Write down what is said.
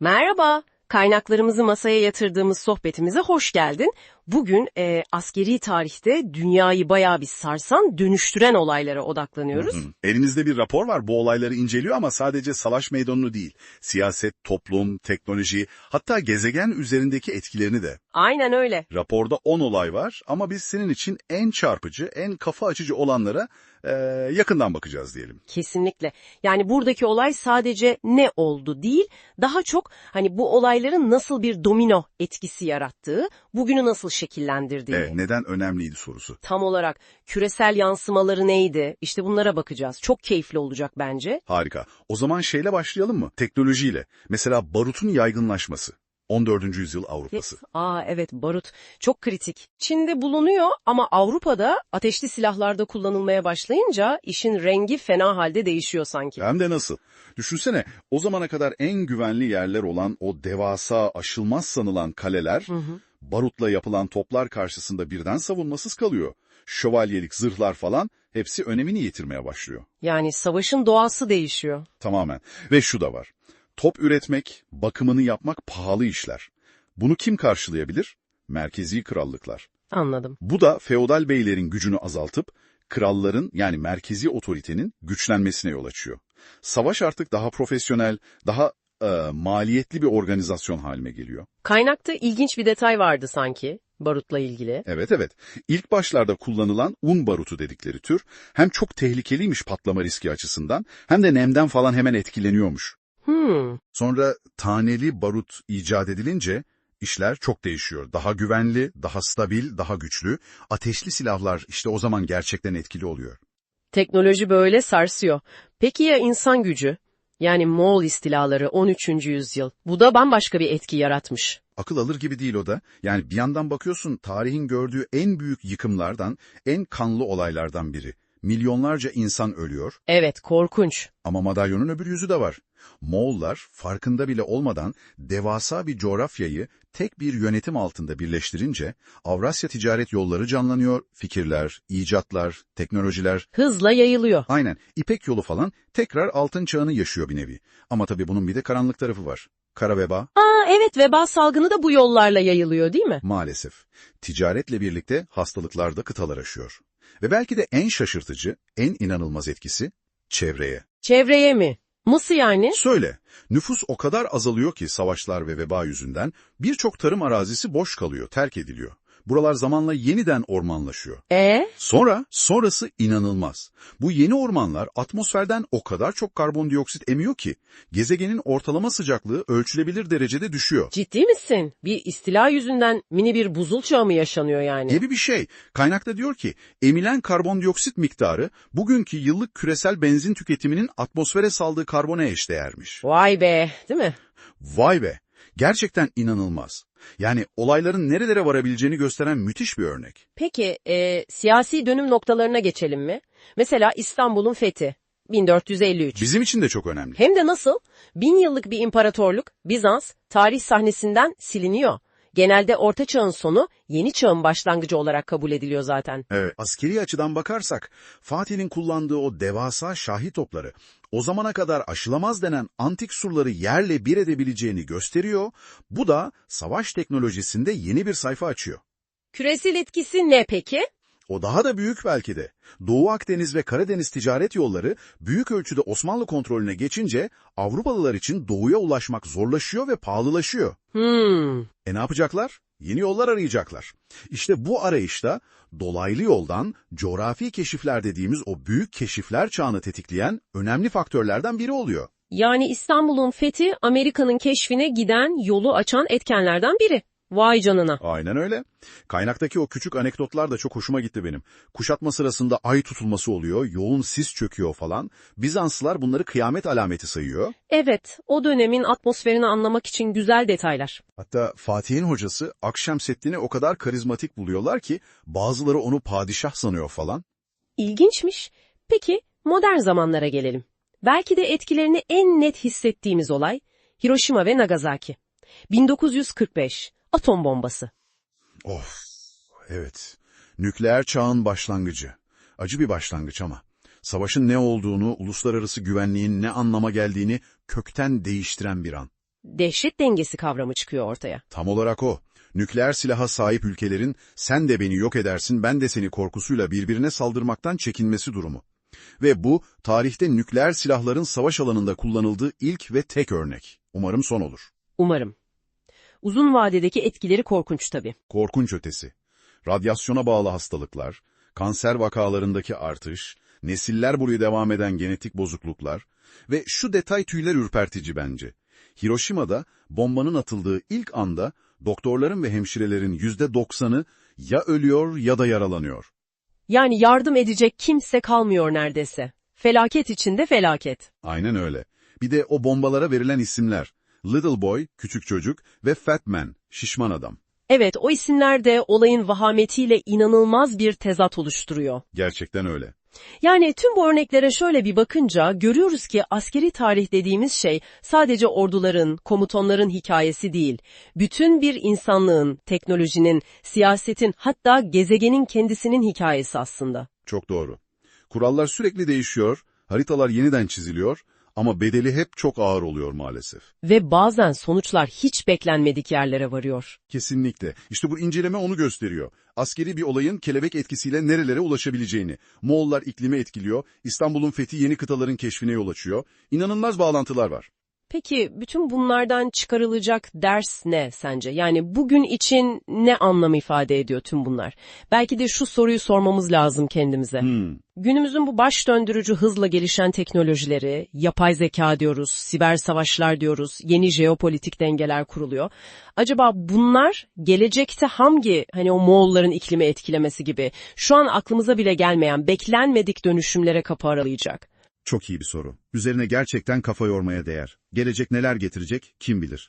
Merhaba, kaynaklarımızı masaya yatırdığımız sohbetimize hoş geldin. Bugün e, askeri tarihte dünyayı bayağı bir sarsan, dönüştüren olaylara odaklanıyoruz. Hı. Elinizde bir rapor var bu olayları inceliyor ama sadece savaş meydanını değil, siyaset, toplum, teknoloji, hatta gezegen üzerindeki etkilerini de. Aynen öyle. Raporda 10 olay var ama biz senin için en çarpıcı, en kafa açıcı olanlara eee, yakından bakacağız diyelim. Kesinlikle. Yani buradaki olay sadece ne oldu değil, daha çok hani bu olayların nasıl bir domino etkisi yarattığı, bugünü nasıl şekillendirdiği. E, neden önemliydi sorusu. Tam olarak küresel yansımaları neydi? İşte bunlara bakacağız. Çok keyifli olacak bence. Harika. O zaman şeyle başlayalım mı? Teknolojiyle. Mesela barutun yaygınlaşması. 14. yüzyıl Avrupası. Aa evet barut çok kritik. Çin'de bulunuyor ama Avrupa'da ateşli silahlarda kullanılmaya başlayınca işin rengi fena halde değişiyor sanki. Hem de nasıl? Düşünsene o zamana kadar en güvenli yerler olan o devasa aşılmaz sanılan kaleler Hı hı. Barutla yapılan toplar karşısında birden savunmasız kalıyor. Şövalyelik zırhlar falan hepsi önemini yitirmeye başlıyor. Yani savaşın doğası değişiyor. Tamamen. Ve şu da var. Top üretmek, bakımını yapmak pahalı işler. Bunu kim karşılayabilir? Merkezi krallıklar. Anladım. Bu da feodal beylerin gücünü azaltıp kralların yani merkezi otoritenin güçlenmesine yol açıyor. Savaş artık daha profesyonel, daha e, maliyetli bir organizasyon haline geliyor. Kaynakta ilginç bir detay vardı sanki barutla ilgili. Evet evet. İlk başlarda kullanılan un barutu dedikleri tür hem çok tehlikeliymiş patlama riski açısından hem de nemden falan hemen etkileniyormuş. Hmm. Sonra taneli barut icat edilince işler çok değişiyor. Daha güvenli, daha stabil, daha güçlü. Ateşli silahlar işte o zaman gerçekten etkili oluyor. Teknoloji böyle sarsıyor. Peki ya insan gücü? Yani Moğol istilaları 13. yüzyıl. Bu da bambaşka bir etki yaratmış. Akıl alır gibi değil o da. Yani bir yandan bakıyorsun tarihin gördüğü en büyük yıkımlardan, en kanlı olaylardan biri. Milyonlarca insan ölüyor Evet, korkunç. ama madalyonun öbür yüzü de var. Moğollar farkında bile olmadan devasa bir coğrafyayı tek bir yönetim altında birleştirince Avrasya ticaret yolları canlanıyor, fikirler, icatlar, teknolojiler, Hızla yayılıyor. aynen İpek yolu falan tekrar altın çağını yaşıyor bir nevi. Ama tabii bunun bir de karanlık tarafı var. Kara veba Aa evet veba salgını da bu yollarla yayılıyor değil mi? maalesef. Ticaretle birlikte hastalıklar da kıtalar aşıyor. Ve belki de en şaşırtıcı, en inanılmaz etkisi çevreye. Çevreye mi? Nasıl yani? Söyle, nüfus o kadar azalıyor ki savaşlar ve veba yüzünden birçok tarım arazisi boş kalıyor, terk ediliyor. Buralar zamanla yeniden ormanlaşıyor. E Sonra, sonrası inanılmaz. Bu yeni ormanlar atmosferden o kadar çok karbondioksit emiyor ki gezegenin ortalama sıcaklığı ölçülebilir derecede düşüyor. ciddi misin? Bir istila yüzünden mini bir buzul çağı mı yaşanıyor yani? Gibi bir şey. Kaynakta diyor ki, emilen karbondioksit miktarı bugünkü yıllık küresel benzin tüketiminin atmosfere saldığı karbona eşdeğermiş. Vay be, değil mi? Vay be! Gerçekten inanılmaz. Yani olayların nerelere varabileceğini gösteren müthiş bir örnek. Peki, e, siyasi dönüm noktalarına geçelim mi? Mesela İstanbul'un fethi, 1453. Bizim için de çok önemli. Hem de nasıl? Bin yıllık bir imparatorluk, Bizans, tarih sahnesinden siliniyor. Genelde Orta Çağ'ın sonu, Yeni Çağ'ın başlangıcı olarak kabul ediliyor zaten. Evet, askeri açıdan bakarsak Fatih'in kullandığı o devasa şahi topları o zamana kadar aşılamaz denen antik surları yerle bir edebileceğini gösteriyor. Bu da savaş teknolojisinde yeni bir sayfa açıyor. Küresel etkisi ne peki? O daha da büyük belki de. Doğu Akdeniz ve Karadeniz ticaret yolları büyük ölçüde Osmanlı kontrolüne geçince Avrupalılar için doğuya ulaşmak zorlaşıyor ve pahalılaşıyor. Hmm, E ne yapacaklar? Yeni yollar arayacaklar. İşte bu arayışta dolaylı yoldan coğrafi keşifler dediğimiz o büyük keşifler çağını tetikleyen önemli faktörlerden biri oluyor. yani İstanbul'un fethi Amerika'nın keşfine giden yolu açan etkenlerden biri. Vay canına. Aynen öyle. Kaynaktaki o küçük anekdotlar da çok hoşuma gitti benim. Kuşatma sırasında ay tutulması oluyor, yoğun sis çöküyor falan. Bizanslılar bunları kıyamet alameti sayıyor. Evet, o dönemin atmosferini anlamak için güzel detaylar. Hatta Fatih'in hocası Akşemseddin'i o kadar karizmatik buluyorlar ki bazıları onu padişah sanıyor falan. İlginçmiş. Peki, modern zamanlara gelelim. Belki de etkilerini en net hissettiğimiz olay Hiroşima ve Nagasaki. 1945, atom bombası. Of, evet. Nükleer çağın başlangıcı. Acı bir başlangıç ama. Savaşın ne olduğunu, uluslararası güvenliğin ne anlama geldiğini kökten değiştiren bir an. dehşet dengesi kavramı çıkıyor ortaya. Tam olarak o. Nükleer silaha sahip ülkelerin sen de beni yok edersin ben de seni korkusuyla birbirine saldırmaktan çekinmesi durumu. Ve bu tarihte nükleer silahların savaş alanında kullanıldığı ilk ve tek örnek. Umarım son olur. Umarım. Uzun vadedeki etkileri korkunç tabii. Korkunç ötesi. Radyasyona bağlı hastalıklar, kanser vakalarındaki artış, nesiller boyu devam eden genetik bozukluklar ve şu detay tüyler ürpertici bence. Hiroşima'da bombanın atıldığı ilk anda doktorların ve hemşirelerin yüzde doksanı ya ölüyor ya da yaralanıyor. Yani yardım edecek kimse kalmıyor neredeyse. Felaket içinde felaket. Aynen öyle. Bir de o bombalara verilen isimler. Little Boy, küçük çocuk ve Fat Man, şişman adam. Evet, o isimler de olayın vahametiyle inanılmaz bir tezat oluşturuyor. Gerçekten öyle. Yani tüm bu örneklere şöyle bir bakınca görüyoruz ki askeri tarih dediğimiz şey sadece orduların, komutanların hikayesi değil. Bütün bir insanlığın, teknolojinin, siyasetin hatta gezegenin kendisinin hikayesi aslında. Çok doğru. Kurallar sürekli değişiyor, haritalar yeniden çiziliyor ama bedeli hep çok ağır oluyor maalesef. Ve bazen sonuçlar hiç beklenmedik yerlere varıyor. Kesinlikle. İşte bu inceleme onu gösteriyor. Askeri bir olayın kelebek etkisiyle nerelere ulaşabileceğini. Moğollar iklimi etkiliyor, İstanbul'un fethi yeni kıtaların keşfine yol açıyor. İnanılmaz bağlantılar var. Peki bütün bunlardan çıkarılacak ders ne sence? Yani bugün için ne anlam ifade ediyor tüm bunlar? Belki de şu soruyu sormamız lazım kendimize. Hmm. Günümüzün bu baş döndürücü hızla gelişen teknolojileri, yapay zeka diyoruz, siber savaşlar diyoruz, yeni jeopolitik dengeler kuruluyor. Acaba bunlar gelecekte hangi hani o Moğolların iklimi etkilemesi gibi şu an aklımıza bile gelmeyen beklenmedik dönüşümlere kapı aralayacak? Çok iyi bir soru. Üzerine gerçekten kafa yormaya değer. Gelecek neler getirecek kim bilir.